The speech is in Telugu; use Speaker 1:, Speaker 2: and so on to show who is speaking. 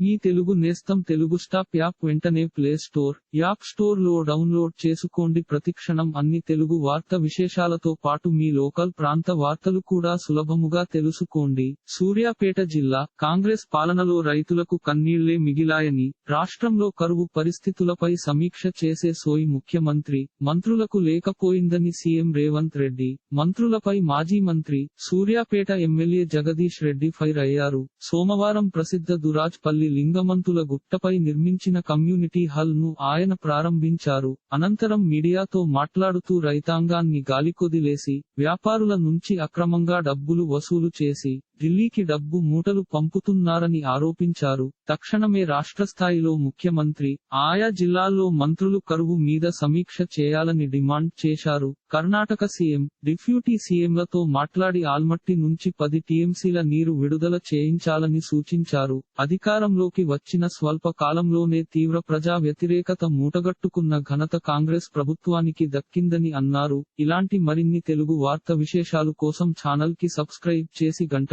Speaker 1: మీ తెలుగు నేస్తం తెలుగు స్టాప్ యాప్ వెంటనే ప్లే స్టోర్ యాప్ స్టోర్లో డౌన్లోడ్ చేసుకోండి. ప్రతిక్షణం అన్ని తెలుగు వార్త విశేషాలతో పాటు మీ లోకల్ ప్రాంత వార్తలు కూడా సులభముగా తెలుసుకోండి. సూర్యాపేట జిల్లా కాంగ్రెస్ పాలనలో రైతులకు కన్నీళ్ళే మిగిలాయని రాష్ట్రంలో కరువు పరిస్థితులపై సమీక్ష చేసే సోయి ముఖ్యమంత్రి మంత్రులకు లేకపోయిందని సీఎం రేవంత్ రెడ్డి మంత్రులపై మాజీ మంత్రి సూర్యాపేట ఎమ్మెల్యే జగదీష్ రెడ్డి ఫైర్ అయ్యారు. సోమవారం ప్రసిద్ధ దురాజ్ పల్లి లింగమంతుల గుట్టపై నిర్మించిన కమ్యూనిటీ హాల్ను ఆయన ప్రారంభించారు. అనంతరం మీడియాతో మాట్లాడుతూ రైతాంగాన్ని గాలికొదిలేసి వ్యాపారుల నుంచి అక్రమంగా డబ్బులు వసూలు చేసి ఢిల్లీకి డబ్బు మూటలు పంపుతున్నారని ఆరోపించారు. తక్షణమే రాష్ట్ర స్థాయిలో ముఖ్యమంత్రి ఆయా జిల్లాల్లో మంత్రులు కరువు మీద సమీక్ష చేయాలని డిమాండ్ చేశారు. కర్ణాటక సీఎం డిప్యూటీ సీఎంలతో మాట్లాడి ఆల్మట్టి నుంచి పది టీఎంసీల నీరు విడుదల చేయించాలని సూచించారు. అధికారంలోకి వచ్చిన స్వల్ప కాలంలోనే తీవ్ర ప్రజా వ్యతిరేకత మూటగట్టుకున్న ఘనత కాంగ్రెస్ ప్రభుత్వానికి దక్కిందని అన్నారు. ఇలాంటి మరిన్ని తెలుగు వార్త విశేషాలు కోసం ఛానల్కి సబ్స్క్రైబ్ చేసి గంట